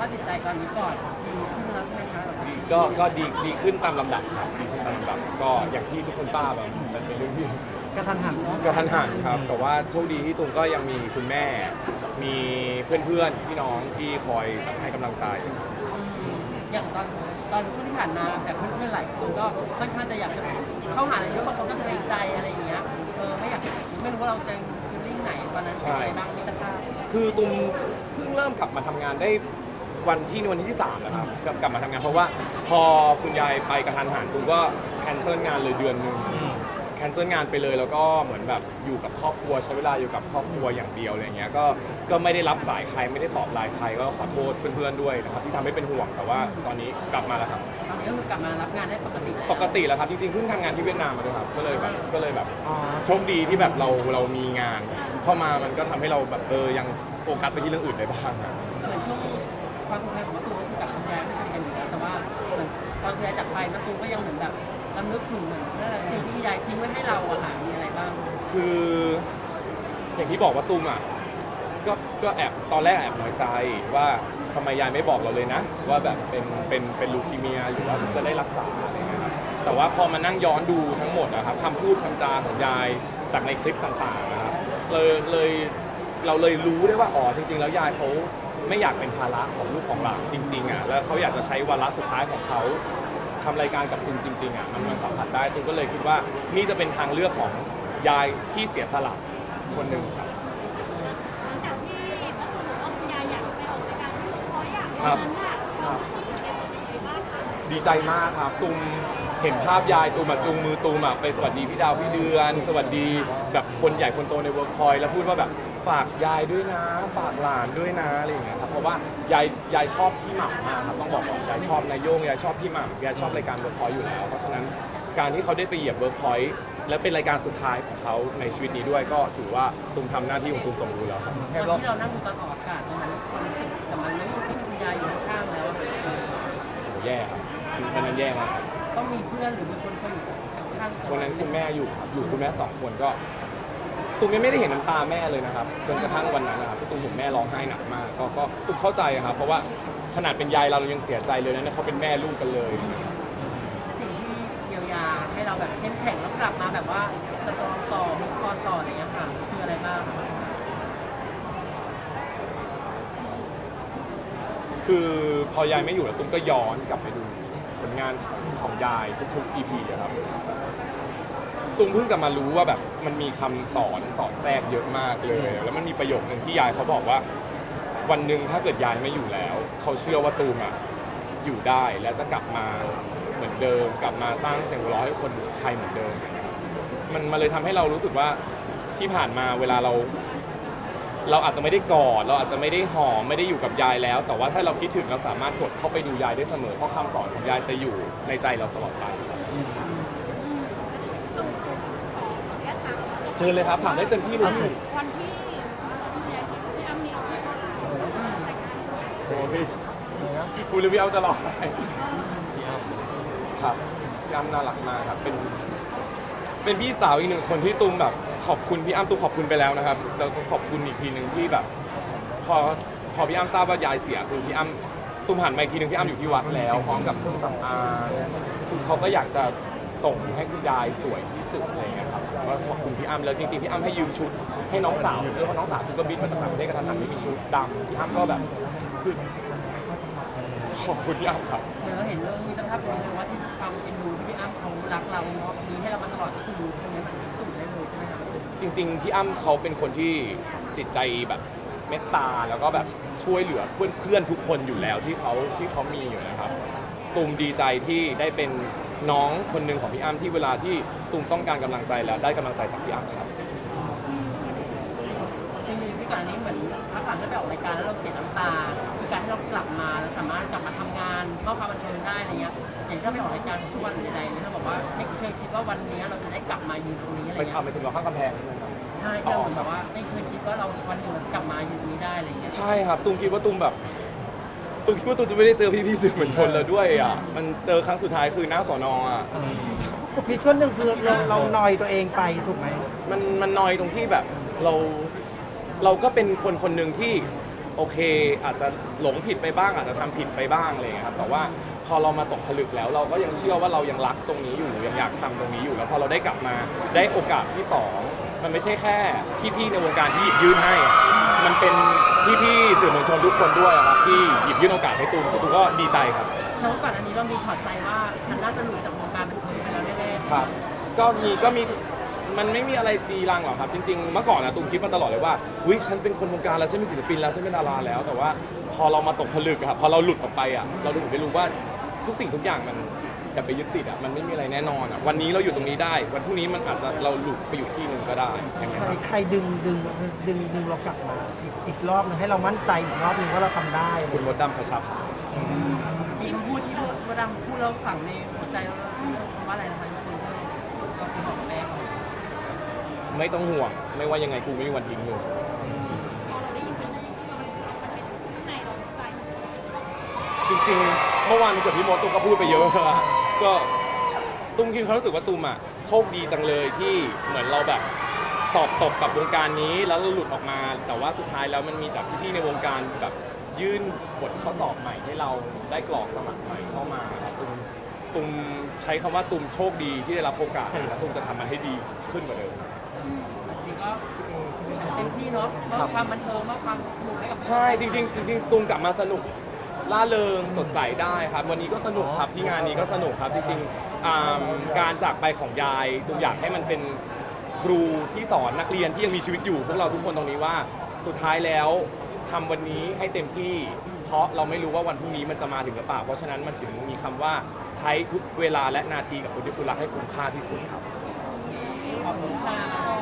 ภาพจิตใจตอนนี้ก่อนดีขึ้นแล้วใช่ไหมคะก็ก็ดีดีขึ้นตามลำดับครับดีขึ้นตามลำดับ ก็อย่างที่ทุกคนทราบอะมันเป็นเรื่องที่ กระทันหันเนาะกระทันหันครับ แต่ว่าโชคดีที่ตุงก็ยังมีคุณแม่ มีเพื่อนๆ พี่น้องที่คอยแบบให้กำลังใจ อย่างตอนตอนช่วงที่ผ่านมาแบบเพื่อนๆหลายคนก็ค่อนข้างจะอยากจะเข้าหาอะไรเยอะบางคนก็เกรงใจอะไรอย่างเงี้ยเออไม่อยากไม่รู้ว่าเราจะฟีลลิ่งไหนตอนนั้นเป็นยังไงบ้างมีสภาพคือตุมเพิ่งเริ่มกลับมาทำงานได้ วันที่วันที่สามแล้วครับกลับกลับมาทำงาน เพราะว่าพอคุณยายไปกระทันหันตุมก็แคนเซิลงานเลยเดือนหนึ่งแคนเซิลงานไปเลยแล้วก็เหมือนแบบอยู่กับครอบครัวใช้เวลาอยู่กับครอบครัวอย่างเดียวอะไรเงี้ยก็ก็ไม่ได้รับสายใครไม่ได้ตอบไลน์ใครก็ขอโทษเพื่อนๆด้วยนะครับที่ทำให้เป็นห่วงแต่ว่าตอนนี้กลับมาแล้วครับ ตอนนี้ก็คือกลับมารับงานได้ปกติแล้วปกติแล้วครับจริงๆเพิ่งทำงานที่เวียดนามมาด้วยครับก็เลยแบบก็เลยแบบ อ๋อโชคดีที่แบบเราเรามีงาน เข้ามามันก็ทำให้เราแบบเออยังโฟกัสไปที่เรื่องอื่นได้บ้างครับเหมือนช่วง ความผูกพันของมะตูมก็คือกับคุณยายไม่เคยกันอยู่แล้วแต่ว่าเหมือนตอนคุณยายจากไปมะตูมก็ยังเหมือนแบบรำลึกถึงเหมือนสิ่งที่คุณยายทิ้งไว้ให้เราอะค่ะมีอะไรบ้างคืออย่างที่บอกว่าตุ้มอะก็ก็แอบตอนแรกแอบน้อยใจว่าทำไมยายไม่บอกเราเลยนะ ว่าแบบเป็นเป็นเป็นลูคีเมียหรือว่าจะได้รักษาอะไรเงี้ยครับแต่ว่าพอมานั่งย้อนดูทั้งหมดนะครับคำพูดคำจาของยายจากในคลิปต่างๆนะครับเลยเลยเราเลยรู้ได้ว่าอ๋อจริง ๆ แล้วยายเขา ไม่อยากเป็นภาระของลูกของหลานจริงๆอะแล้วเขาอยากจะใช้วาระสุดท้ายของเขาทำรายการกับคุณจริงๆอะมันมันสัมผัสได้ตุนก็เลยคิดว่านี่จะเป็นทางเลือกของยายที่เสียสละคนหนึ่งครับ หลังจากที่เมื่อคืนบอกว่าคุณยายอยากไปออกรายการที่เวิร์กพอยต์อะครัวับนนั้นอะเรารู้สึกในส่วนไหนบ้างคะดีใจมากครับตุมเห็นภาพยายตุมอะจุงมือตุมอะไปสวัสดีพี่ดาวพี่เดือน สวัสดีแบบคนใหญ่คนโตในเวิร์กพอยแล้วพูดว่าแบบ ฝากยายด้วยนะ ฝากหลานด้วยนะอะไรอย่างเงี้ยครับเพราะว่ายายยายชอบพี่หม่ำมากครับต้องบอกก่อนยายชอบนายโยงยายชอบพี่หม่ำยายชอบรายการเวิร์กพอยอยู่แล้ว เพราะฉะนั้นการที่เขาได้ไปเหยียบเวิร์กพอยและเป็นรายการสุดท้ายของเขาในชีวิตนี้ด้วยก็ถือว่าตุมทำหน้าที่ของตุมสมบูรณ์แล้วครับตอนที่เรานั่งดูตอนออกอากาศตอนนั้นความรู้สึกกับมันไม่ที่คุณยายอยู่ข้างๆแล้ว โหแย่ครับวันนั้นแย่มากต้องมีเพื่อนหรือมีคนคอยอยู่ข้างๆวันนั้นคุณแม่อยู่ครับอยู่คุณแม่สองคนก็ ตุ้มยังไม่ได้เห็นน้ำตาแม่เลยนะครับจนกระทั่งวันนั้นนะครับที่ตุ้มเห็นแม่ร้องไห้หนักมากก็ก็ตุ้มเข้าใจครับเพราะว่าขนาดเป็นยายเราเรายังเสียใจเลยนะเนี่ยเขาเป็นแม่ลูกกันเลย สิ่งที่เยียวยาให้เราแบบเข้มแข็งแล้วกลับมาแบบว่าสตรองต่อมุกอนต่ออะไรอย่างเงี้ยค่ะคืออะไรบ้างคือพอยายไม่อยู่แล้วตุ้มก็ย้อนกลับไปดูผลงานของยายทุกๆ EP อะครับ ตุ้มเพิ่งจะมารู้ว่าแบบมันมีคำสอนสอนแทรกเยอะมากเลย แล้วมันมีประโยคหนึ่งที่ยายเขาบอกว่า วันหนึ่งถ้าเกิดยายไม่อยู่แล้ว เขาเชื่อว่าตูมอะอยู่ได้และจะกลับมาเหมือนเดิม กลับมาสร้างเสียงหัวเราะให้คนไทยเหมือนเดิม มันมันเลยทำให้เรารู้สึกว่าที่ผ่านมาเวลาเรา เราอาจจะไม่ได้กอดเราอาจจะไม่ได้หอมไม่ได้อยู่กับยายแล้ว แต่ว่าถ้าเราคิดถึงเราสามารถกดเข้าไปดูยายได้เสมอเพราะคำสอนของยายจะอยู่ในใจเราตลอดไป ลุงขอขออนุญาตถาม เชิญเลยครับถามได้เต็มที่เลยวันที่คุณยายที่อ้ำมีเราที่เข้ามาแต่งงานโอ้ยคุยเรื่องพี่อ้ำตลอดครับพี่อ้ำน่ารักมากครับเป็น เป็นพี่สาวอีกหนึ่งคนที่ตุ้มแบบ ขอบคุณพี่อ้ำตุ้มขอบคุณไปแล้วนะครับแล้วก็ขอบคุณอีกทีหนึ่งที่แบบ พอพอพี่อ้ำทราบว่ายายเสียคือพี่อ้ำตุ้มหันมาอีกทีหนึ่งพี่อ้ำอยู่ที่วัดแล้ว พร้อมกับเครื่องสำอางคือเขาก็อยากจะส่งให้คุณยายสวยที่สุดอะไรอย่างเงี้ย ครับก็ขอบคุณพี่อ้ำแล้วจริงๆพี่อ้ำให้ยืมชุด ให้น้องสาวด้วยเพราะน้องสาวคือก็บินมาจากต่างประเทศกระทันหันไม่มีชุดดำพี่อ้ำก็แบบคือขอบคุณพี่อ้ำครับเหมือนเราเห็นเรื่องมีสภาพเป็นว่าที่ความเอ็นดูที่พี่อ้ำเขารักเราเนาะมีให้เรามาตลอดก็คือตรงนี้มันพิสูจน์ได้เลยใช่ไหมคะจริง ๆ พี่อ้ำเขาเป็นคนที่จิตใจแบบเมตตาแล้วก็แบบช่วยเหลือเพื่อนเพื่อนๆทุกคนอยู่แล้วที่เขาที่เขามีอยู่นะครับตูมดีใจที่ได้เป็น น้องคนหนึ่งของพี่อ้ำที่เวลาที่ตูมต้องการกำลังใจแล้วได้กำลังใจจากพี่อ้ำครับ จริงๆที่ก่อนอันนี้เหมือนพักหลังได้ไปออกรายการแล้วเราเสียน้ำตาคือการที่เรากลับมาแล้วสามารถกลับมาทำงานเข้าความบันเทิงได้อะไรเงี้ยอย่างที่เราไปออกรายการทุกวันหรือใดๆเนี่ยเราบอกว่าไม่เคยคิดว่าวันนี้เราจะได้กลับมายืนตรงนี้อะไรไปเงี้ยทำไปถึงเราข้างกำแพงใช่ไหมครับ ใช่ที่เราเหมือนแบบว่าไม่เคยคิดว่าเราวันหนึ่งเราจะกลับมายืนตรงนี้ได้อะไรเงี้ย ใช่ครับตูมคิดว่าตูมแบบ ตูมคิดว่าตูมจะไม่ได้เจอพี่ๆสื่อมวลชนแล้วด้วยอะมันเจอครั้งสุดท้ายคือหน้าสอนอะ มีช่วงหนึ่งคือเราเรานอยตัวเองไปถูกไหม มันมันนอยตรงที่แบบเราเราก็เป็นคนคนหนึ่งที่โอเค อาจจะหลงผิดไปบ้างอาจจะทำผิดไปบ้างอะไรอย่างเงี้ยครับแต่ว่าพอเรามาตกผลึกแล้ว เราก็ยังเชื่อว่าเรายังรักตรงนี้อยู่ยังอยากทำตรงนี้อยู่แล้วพอเราได้กลับมาได้โอกาสที่สองมันไม่ใช่แค่พี่ๆในวงการที่หยิบยื่นให้อะ มันเป็นพี่ๆสื่อมวลชนทุกคนด้วยอะครับที่หยิบยื่นโอกาสให้ตูมตูมก็ดีใจครับเพราะก่อนอันนี้เรามีถอดใจว่าฉันน่าจะหลุดจากวงการบันเทิงไปแล้วแน่ๆครับก็มีก็มีมันไม่มีอะไรจีรังหรอกครับ จริงๆ เมื่อก่อนนะตูมคิดมาตลอดเลยว่าวิฉันเป็นคนวงการแล้วฉันเป็นศิลปินแล้วฉันเป็นดาราแล้ว แต่ว่าพอเรามาตกผลึกอะครับพอเราหลุดออกไปอะเราถึงได้รู้ว่าทุกสิ่งทุกอย่างมัน อย่าไปยึดติดอะมันไม่มีอะไรแน่นอนอะวันนี้เราอยู่ตรงนี้ได้ วันพรุ่งนี้มันอาจจะเราหลุดไปอยู่ที่หนึ่งก็ได้อย่างเงี้ใคยรครับใครดึงดึงดึงดึงเรากลับมาอีกอีกรอบหนึงให้เรามั่นใจอีกรอบหนึงว่าเราทำได้คุณมดดำคชาภามีคำพูดที่พูดดำพูดแล้วฝังในหัวใจเราคำว่าอะไรนะคะคุณก็คือบอกแม่เขาไม่ต้องห่วง ไม่ว่ายังไงกูไม่มีวันทิ้งเลยพอเราได้ยินครั้งแรกมันเป็นข้างในเราใจจริงๆเมื่อวานกับพี่มดตุ้มก็พูดไปเยอะอะ ก็ตุ้มคิดความรู้สึกว่าตุ้มอะโชคดีจังเลยที่เหมือนเราแบบสอบตกกับวงการนี้แล้วเราหลุดออกมา แต่ว่าสุดท้ายแล้วมันมีแบบพี่ๆในวงการแบบยื่นบทข้อสอบใหม่ให้เราได้กรอกสมัครใหม่เข้ามาครับตุ้มตุ้มใช้คำว่าตุ้มโชคดีที่ได้รับโอกาสแล้วตุ้มจะทำมันให้ดีขึ้นกว่าเดิม จริงก็เต็มที่เนาะมอบความบันเทิงมอบความสนุกให้กับใช่จริงๆจริงๆตูมกลับมาสนุก ล่าเริงสดใสได้ครับ วันนี้ก็สนุกครับที่งานนี้ก็สนุกครับจริงๆอ่าการจากไปของยายตูมอยากให้มันเป็นครูที่สอนนักเรียนที่ยังมีชีวิตอยู่ พวกเราทุกคนตรงนี้ว่าสุดท้ายแล้วทำวันนี้ให้เต็มที่ เพราะเราไม่รู้ว่าวันพรุ่งนี้มันจะมาถึงหรือเปล่าเพราะฉะนั้นมันจึงมีคำว่าใช้ทุกเวลาและนาทีกับคนที่คุณรักให้คุ้มค่าที่สุดครับ ขอบคุณค่ะ